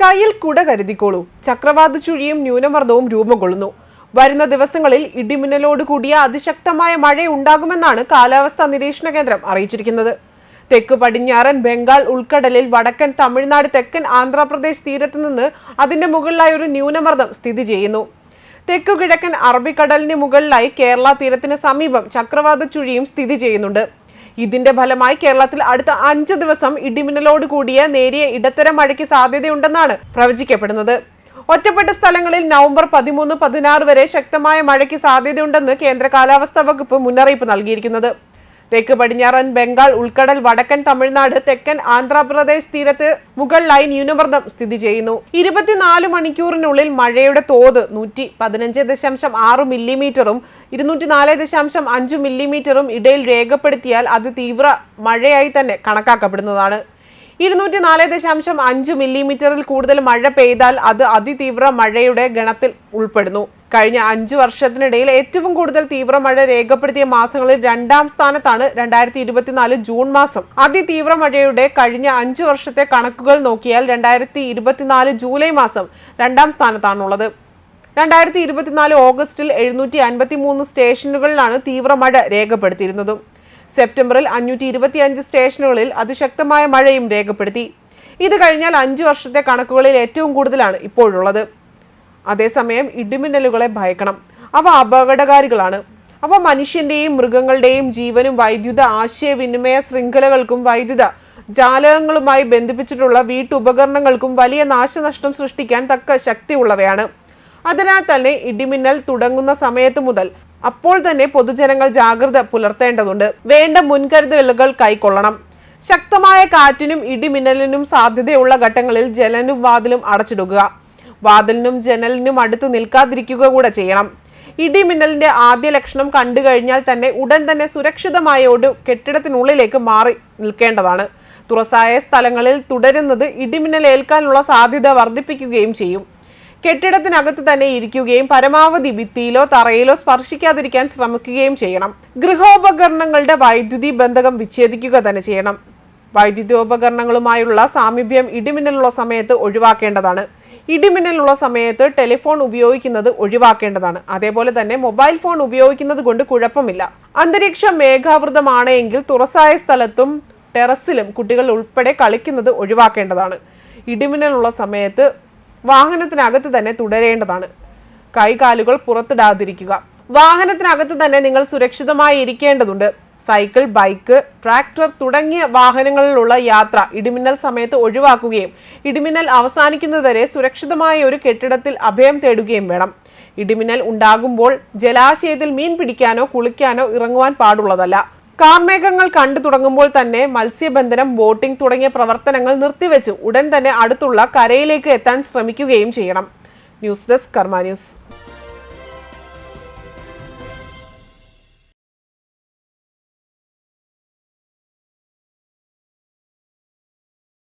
കയ്യിൽ കുട കരുതിക്കോളൂ. ചക്രവാത ചുഴിയും ന്യൂനമർദ്ദവും രൂപം കൊള്ളുന്നു വരുന്ന ദിവസങ്ങളിൽ ഇടിമിന്നലോട് കൂടിയ അതിശക്തമായ മഴ ഉണ്ടാകുമെന്നാണ് കാലാവസ്ഥാ നിരീക്ഷണ കേന്ദ്രം അറിയിച്ചിരിക്കുന്നത്. തെക്ക് പടിഞ്ഞാറൻ ബംഗാൾ ഉൾക്കടലിൽ വടക്കൻ തമിഴ്നാട് തെക്കൻ ആന്ധ്രാപ്രദേശ് തീരത്ത് നിന്ന് അതിന്റെ മുകളിലായി ഒരു ന്യൂനമർദ്ദം സ്ഥിതി ചെയ്യുന്നു. തെക്കു കിഴക്കൻ അറബിക്കടലിന് മുകളിലായി കേരള തീരത്തിന് സമീപം ചക്രവാത ചുഴിയും സ്ഥിതി ചെയ്യുന്നുണ്ട്. ഇതിന്റെ ഫലമായി കേരളത്തിൽ അടുത്ത അഞ്ചു ദിവസം ഇടിമിന്നലോട് കൂടിയ നേരിയ ഇടത്തരം മഴയ്ക്ക് സാധ്യതയുണ്ടെന്നാണ് പ്രവചിക്കപ്പെടുന്നത്. ഒറ്റപ്പെട്ട സ്ഥലങ്ങളിൽ നവംബർ പതിമൂന്ന് പതിനാറ് വരെ ശക്തമായ മഴയ്ക്ക് സാധ്യതയുണ്ടെന്ന് കേന്ദ്ര കാലാവസ്ഥാ വകുപ്പ് മുന്നറിയിപ്പ് നൽകിയിരിക്കുന്നത്. തെക്ക് പടിഞ്ഞാറൻ ബംഗാൾ ഉൾക്കടൽ വടക്കൻ തമിഴ്നാട് തെക്കൻ ആന്ധ്രാപ്രദേശ് തീരത്ത് ലൈൻ ന്യൂനമർദ്ദം സ്ഥിതി ചെയ്യുന്നു. ഇരുപത്തിനാല് മണിക്കൂറിനുള്ളിൽ മഴയുടെ തോത് നൂറ്റി പതിനഞ്ച് ദശാംശം ആറ് മില്ലിമീറ്ററും ഇരുന്നൂറ്റി നാല് ദശാംശം അഞ്ച് മില്ലിമീറ്ററും ഇടയിൽ രേഖപ്പെടുത്തിയാൽ അത് തീവ്ര മഴയായി തന്നെ കണക്കാക്കപ്പെടുന്നതാണ്. ഇരുന്നൂറ്റി നാല് ദശാംശം അഞ്ച് മില്ലിമീറ്ററിൽ കൂടുതൽ മഴ പെയ്താൽ അത് അതിതീവ്ര മഴയുടെ ഗണത്തിൽ ഉൾപ്പെടുന്നു. കഴിഞ്ഞ അഞ്ചു വർഷത്തിനിടയിൽ ഏറ്റവും കൂടുതൽ തീവ്രമഴ രേഖപ്പെടുത്തിയ മാസങ്ങളിൽ രണ്ടാം സ്ഥാനത്താണ് രണ്ടായിരത്തി ഇരുപത്തിനാല് ജൂൺ മാസം. അതിതീവ്ര മഴയുടെ കഴിഞ്ഞ അഞ്ചു വർഷത്തെ കണക്കുകൾ നോക്കിയാൽ രണ്ടായിരത്തി ഇരുപത്തിനാല് ജൂലൈ മാസം രണ്ടാം സ്ഥാനത്താണുള്ളത്. രണ്ടായിരത്തി ഇരുപത്തിനാല് ഓഗസ്റ്റിൽ എഴുന്നൂറ്റി അൻപത്തി മൂന്ന് സ്റ്റേഷനുകളിലാണ് തീവ്രമഴ രേഖപ്പെടുത്തിയിരുന്നതും. സെപ്റ്റംബറിൽ അഞ്ഞൂറ്റി ഇരുപത്തി അഞ്ച് സ്റ്റേഷനുകളിൽ അതിശക്തമായ മഴയും രേഖപ്പെടുത്തി. ഇത് കഴിഞ്ഞാൽ അഞ്ചു വർഷത്തെ കണക്കുകളിൽ ഏറ്റവും കൂടുതലാണ് ഇപ്പോഴുള്ളത്. അതേസമയം ഇടിമിന്നലുകളെ ഭയക്കണം. അവ അപകടകാരികളാണ്. അവ മനുഷ്യന്റെയും മൃഗങ്ങളുടെയും ജീവനും വൈദ്യുത ആശയവിനിമയ ശൃംഖലകൾക്കും വൈദ്യുത ജാലകങ്ങളുമായി ബന്ധിപ്പിച്ചിട്ടുള്ള വീട്ടുപകരണങ്ങൾക്കും വലിയ നാശനഷ്ടം സൃഷ്ടിക്കാൻ തക്ക ശക്തിയുള്ളവയാണ്. അതിനാൽ തന്നെ ഇടിമിന്നൽ തുടങ്ങുന്ന സമയത്ത് മുതൽ അപ്പോൾ തന്നെ പൊതുജനങ്ങൾ ജാഗ്രത പുലർത്തേണ്ടതുണ്ട്. വേണ്ട മുൻകരുതലുകൾ കൈക്കൊള്ളണം. ശക്തമായ കാറ്റിനും ഇടിമിന്നലിനും സാധ്യതയുള്ള ഘട്ടങ്ങളിൽ ജലനും വാതിലും അടച്ചിടുക. വാതിലിനും ജനലിനും അടുത്ത് നിൽക്കാതിരിക്കുക കൂടെ ചെയ്യണം. ഇടിമിന്നലിന്റെ ആദ്യ ലക്ഷണം കണ്ടു കഴിഞ്ഞാൽ തന്നെ ഉടൻ തന്നെ സുരക്ഷിതമായ ഒരു കെട്ടിടത്തിനുള്ളിലേക്ക് മാറി നിൽക്കേണ്ടതാണ്. തുറസായ സ്ഥലങ്ങളിൽ തുടരുന്നത് ഇടിമിന്നൽ ഏൽക്കാനുള്ള സാധ്യത വർദ്ധിപ്പിക്കുകയും ചെയ്യും. കെട്ടിടത്തിനകത്ത് തന്നെ ഇരിക്കുകയും പരമാവധി ഭിത്തിയിലോ തറയിലോ സ്പർശിക്കാതിരിക്കാൻ ശ്രമിക്കുകയും ചെയ്യണം. ഗൃഹോപകരണങ്ങളുടെ വൈദ്യുതി ബന്ധകം വിച്ഛേദിക്കുക തന്നെ ചെയ്യണം. വൈദ്യുതോപകരണങ്ങളുമായുള്ള സാമീപ്യം ഇടിമിന്നലുള്ള സമയത്ത് ഒഴിവാക്കേണ്ടതാണ്. ഇടിമിന്നലുള്ള സമയത്ത് ടെലിഫോൺ ഉപയോഗിക്കുന്നത് ഒഴിവാക്കേണ്ടതാണ്. അതേപോലെ തന്നെ മൊബൈൽ ഫോൺ ഉപയോഗിക്കുന്നത് കൊണ്ട് കുഴപ്പമില്ല. അന്തരീക്ഷം മേഘാവൃതമാണ് എങ്കിൽ തുറസായ സ്ഥലത്തും ടെറസിലും കുട്ടികൾ ഉൾപ്പെടെ കളിക്കുന്നത് ഒഴിവാക്കേണ്ടതാണ്. ഇടിമിന്നലുള്ള സമയത്ത് വാഹനത്തിനകത്ത് തന്നെ തുടരേണ്ടതാണ്. കൈകാലുകൾ പുറത്തിടാതിരിക്കുക. വാഹനത്തിനകത്ത് തന്നെ നിങ്ങൾ സുരക്ഷിതമായി ഇരിക്കേണ്ടതുണ്ട്. സൈക്കിൾ ബൈക്ക് ട്രാക്ടർ തുടങ്ങിയ വാഹനങ്ങളിലുള്ള യാത്ര ഇടിമിന്നൽ സമയത്ത് ഒഴിവാക്കുകയും ഇടിമിന്നൽ അവസാനിക്കുന്നതുവരെ സുരക്ഷിതമായ ഒരു കെട്ടിടത്തിൽ അഭയം തേടുകയും വേണം. ഇടിമിന്നൽ ഉണ്ടാകുമ്പോൾ ജലാശയത്തിൽ മീൻ പിടിക്കാനോ കുളിക്കാനോ ഇറങ്ങുവാൻ പാടുള്ളതല്ല. കാർമേഘങ്ങൾ കണ്ടു തുടങ്ങുമ്പോൾ തന്നെ മത്സ്യബന്ധനം ബോട്ടിംഗ് തുടങ്ങിയ പ്രവർത്തനങ്ങൾ നിർത്തിവെച്ച് ഉടൻ തന്നെ അടുത്തുള്ള കരയിലേക്ക് എത്താൻ ശ്രമിക്കുകയും ചെയ്യണം. News desk Karma news.